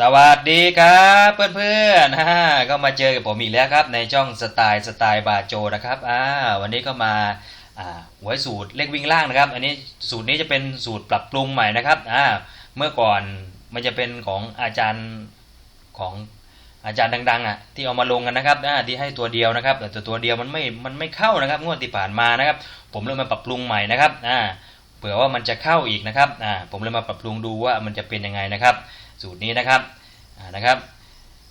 สวัสดีครับเพื่อนๆฮ่าก็มาเจอกับผมอีกแล้วครับในช่องสไตล์สไตล์บาโจนะครับอ่าวันนี้ก็มาอ่าหวยสูตรเลขวิ่งล่างนะครับ อันนี้สูตรนี้จะเป็นสูตรปรับปรุงใหม่นะครับอ่าเมื่อก่อนมันจะเป็นของอาจารย์ของอาจารย์ดังๆอะที่เอามาลงกันนะครับอ่าที่ให้ตัวเดียวนะครับ แต่ตัวเดียวมันไม่มันไม่เข้านะครับงวดที่ผ่านมานะครับ ผมเลยมาปรับปรุงใหม่นะครับอ่าเผื่อว่ามันจะเข้าอีกนะครับอ่าผมเลยมาปรับปรุงดูว่ามันจะเป็นยังไงนะครับ สูตรนี้นะครับนะครับ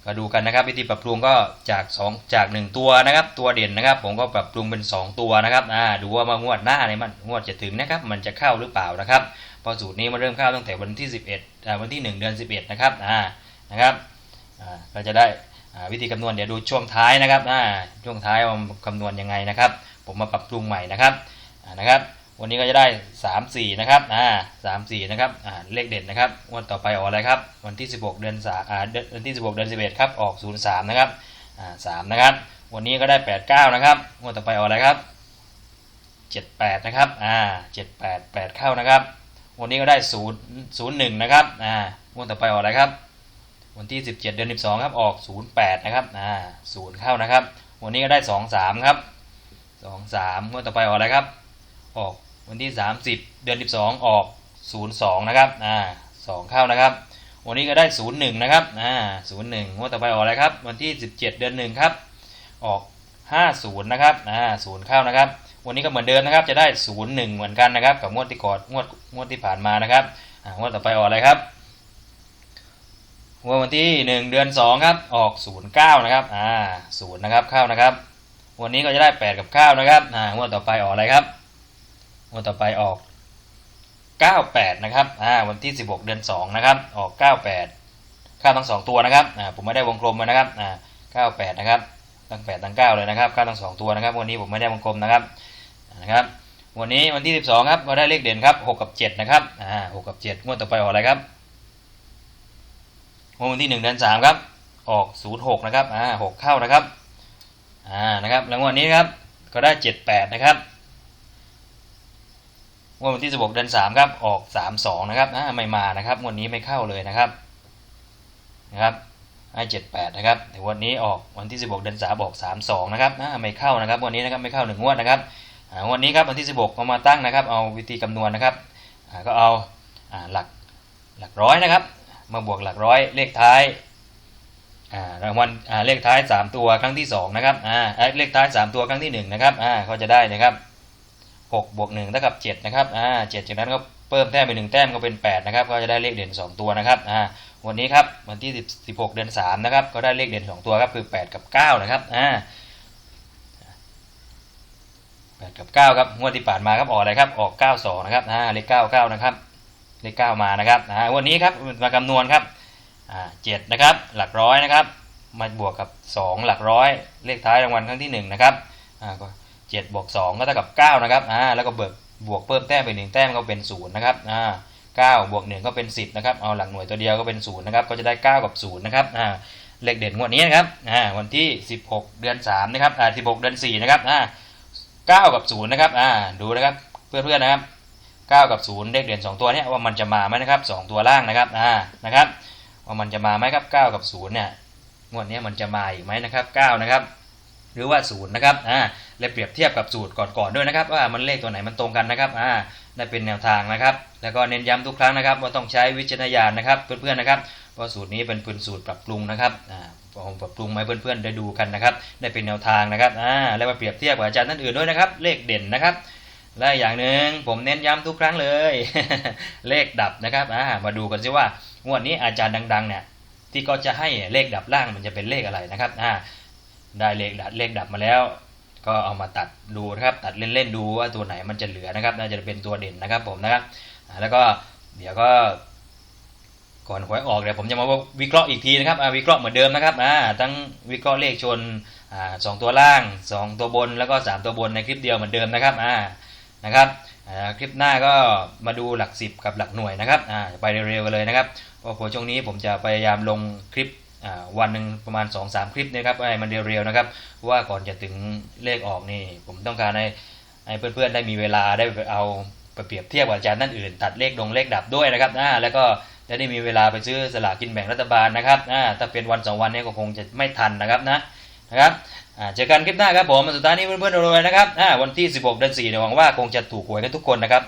ก็ดูกันนะครับวิธีปรับปรุงก็จาก2จาก 1 ตัวนะครับ ตัวเด่นนะครับ ผมก็ปรับปรุงเป็น 2 ตัวนะครับอ่าดูว่ามางวดหน้าเนี่ยมันงวดจะถึงนะครับ มันจะเข้าหรือเปล่านะครับพราะสูตรนี้มันเริ่มเข้าตั้งแต่วันที่ 11อ่าวันที่ 1 เดือน 11 นะครับอ่านะครับอ่าก็จะได้อ่าวิธีคำนวณเดี๋ยวดูช่วงท้ายนะครับอ่าช่วงท้ายว่าคำนวณยังไงนะครับ ผมมาปรับปรุงใหม่นะครับอ่านะครับ วันนี้ก็จะได้3 4นะครับอ่า3 4นะครับอ่าเลขเด่นนะครับวันต่อไปออกอะไรครับ วันที่16เดือนสาอ่าเดือนวันที่16เดือน11ครับออก0 3นย์สามนะครับอ่า3นะครับวันนี้ก็ได้8 9นะครับวันต่อไปออกอะไรครับ7 8นะครับอ่า7 8 8เข้านะครับ วันนี้ก็ได้0 0 1นย์หนึ่งนะครับอ่าวันต่อไปออกอะไรครับ วันที่17เจ็ดเดือน12ครับออก0 8นย์แปดนะครับอ่า0เข้านะครับ วันนี้ก็ได้2 3ครับ2 3วันต่อไปออกอะไรครับออก วันที่ 30 เดือน 12 ออก 02 นะครับ อ่า2เข้านะครับ วันนี้ก็ได้ 01 นะครับ อ่า01งวดต่อไปออกอะไรครับ วันที่ 17 เดือน 1 ครับ ออก 50 นะครับ อ่า0เข้านะครับ วันนี้ก็เหมือนเดิมนะครับ จะได้ 01 เหมือนกันนะครับ กับงวดที่ก่อนงวดงวดที่ผ่านมานะครับ อ่างวดต่อไปออกอะไรครับวดวันที่ 1 เดือน 2 ครับ ออก 09 นะครับ อ่า0นะครับ เข้านะครับ วันนี้ก็จะได้ 8 กับ 9 นะครับ อ่างวดต่อไปออกอะไรครับ งวดต่อไปออก 98 นะครับอ่าวันที่ 16 เดือน 2 นะครับ ออก 98 ค่าทั้ง 2 ตัวนะครับอ่าผมไม่ได้วงกลมมานะครับอ่า98 นะครับ ตั้ง 8 ตั้ง 9 เลยนะครับค่าทั้ง 2 ตัวนะครับวันนี้ผมไม่ได้วงกลมนะครับนะครับวันนี้วันที่ 12 ครับก็ได้เลขเด่นครับ 6 กับ 7 นะครับอ่า6กับ 7 งวดต่อไปออกอะไรครับวดวันที่ 1 เดือน 3 ครับ ออก 06 นะครับอ่า6เข้านะครับอ่านะครับแล้วงวดนี้ครับก็ได้ 78 นะครับ งวดวันที่ 16 เดือน 3 ครับ ออก 32 นะครับอ่าไม่มานะครับ งวดนี้ไม่เข้าเลยนะครับ นะครับให้78 นะครับแต่วันนี้ออกวันที่ 16 เดือน 3 ออก 32 นะครับอ่าไม่เข้านะครับ วันนี้นะครับไม่เข้า1งวดนะครับอ่างวดนี้ครับวันที่ 16 เอามาตั้งนะครับ เอาวิธีคำนวณนะครับอ่าก็เอาอ่าหลักหลักร้อยนะครับ มาบวกหลักร้อยเลขท้ายอ่ารางวัลเลขท้าย 3 ตัวครั้งที่ 2 นะครับอ่าเลขท้าย 3 ตัวครั้งที่ 1 นะครับอ่าก็จะได้นะครับ 6บวก1เท่ากับ7นะครับอ่า7จากนั้นก็เพิ่มแต้มไป 1 แต้มก็เป็น 8 นะครับ ก็จะได้เลขเด่น 2 ตัวนะครับอ่าวันนี้ครับวันที่10 16 เดือน3นะครับก็ได้เลขเด่น 2 ตัวครับคือ 8 กับ 9 นะครับอ่า8กับ 9 ครับงวดที่ผ่านมาครับออกอะไรครับออก 92 นะครับอ่าเลข 99 นะครับเลข 9 มานะครับอ่าวันนี้ครับมาคำนวณครับอ่า7นะครับหลักร้อยนะครับมาบวกกับ 2 หลักร้อย เลขท้ายรางวัลครั้งที่ 1 นะครับอ่าก็ 7บวก2ก็เท่ากับ 9 นะครับอ่าแล้วก็เบิกบวกเพิ่มแต้มไป1แต้มก็เป็น 0 นะครับอ่า9บวก1ก็เป็น 10 นะครับ เอาหลักหน่วยตัวเดียวก็เป็น 0 นะครับ ก็จะได้ 9 กับ 0 นะครับอ่าเลขเด่นงวดนี้นะครับอ่าวันที่ 16 เดือน 3 นะครับอ่า16 เดือน 4 นะครับอ่า9กับ 0 นะครับอ่าดูนะครับเพื่อนๆนะครับ9กับ 0 เลขเด่น 2 ตัวเนี้ยว่ามันจะมาไหมนะครับ 2 ตัวล่างนะครับอ่านะครับว่ามันจะมาไหมครับ 9 กับ 0 เนี่ยงวดนี้มันจะมาอีกไหมนะครับ 9 นะครับ หรือว่า0นย์นะครับอ่าและเปรียบเทียบกับสูตรก่อนๆด้วยนะครับ ว่ามันเลขตัวไหนมันตรงกันนะครับอ่าได้เป็นแนวทางนะครับ แล้วก็เน้นย้ำทุกครั้งนะครับ ว่าต้องใช้วิจารณญาณนะครับเพื่อนๆนะครับเพราะสูตรนี้เป็นพื้นสูตรปรับปรุงนะครับอ่าผมปรับปรุงมาให้เพื่อนๆได้ดูกันนะครับ ได้เป็นแนวทางนะครับอ่าแล้วมาเปรียบเทียบกับอาจารย์ท่านอื่นด้วยนะครับ เลขเด่นนะครับและอย่างหนึ่งผมเน้นย้ำทุกครั้งเลย เลขดับนะครับอ่ามาดูกันซิว่างวดนี้อาจารย์ดังๆเนี่ยที่ก็จะให้เลขดับล่างมันจะเป็นเลขอะไรนะครับอ่า ได้เลขดับเลขดับมาแล้ว ก็เอามาตัดดูนะครับ ตัดเล่นๆดูว่าตัวไหนมันจะเหลือนะครับ น่าจะเป็นตัวเด่นนะครับผมนะครับแล้วก็เดี๋ยวก็ก่อนหวยออกเดี๋ยวผมจะมาวิเคราะห์อีกทีนะครับวิเคราะห์เหมือนเดิมนะครับทั้งวิเคราะห์เลขชนสองตัวล่างสองตัวบนแล้วก็สามตัวบนในคลิปเดียวเหมือนเดิมนะครับนะครับคลิปหน้าก็มาดูหลักสิบกับหลักหน่วยนะครับไปเร็วๆกันเลยนะครับเพราะช่วงนี้ผมจะพยายามลงคลิป วันหนึ่งประมาณ 2-3 คลิปนะครับให้มันเร็วๆนะครับ ว่าก่อนจะถึงเลขออกนี่ ผมต้องการให้ให้เพื่อนๆได้มีเวลาได้เอาไปเปรียบเทียบกับอาจารย์ท่านอื่น ตัดเลขดงเลขดับด้วยนะครับอ่าแล้วก็จะได้มีเวลาไปซื้อสลากกินแบ่งรัฐบาลนะครับอ่าถ้าเป็นวันสองวันนี้ก็คงจะไม่ทันนะครับนะนะครับอ่าเจอกันคลิปหน้าครับผมสุดท้ายนี้เพื่อนๆรวยนะครับอ่าวันที่ 16เดือน4เนี่ยหวังว่าคงจะถูกหวยกันทุกคนนะครับ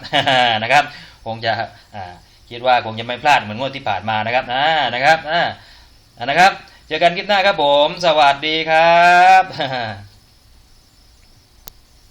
นะครับ คงจะอ่าคิดว่าคงจะไม่พลาดเหมือนงวดที่ผ่านมานะครับอ่านะครับอ่า นะครับ เจอกันคลิปหน้าครับผม สวัสดีครับ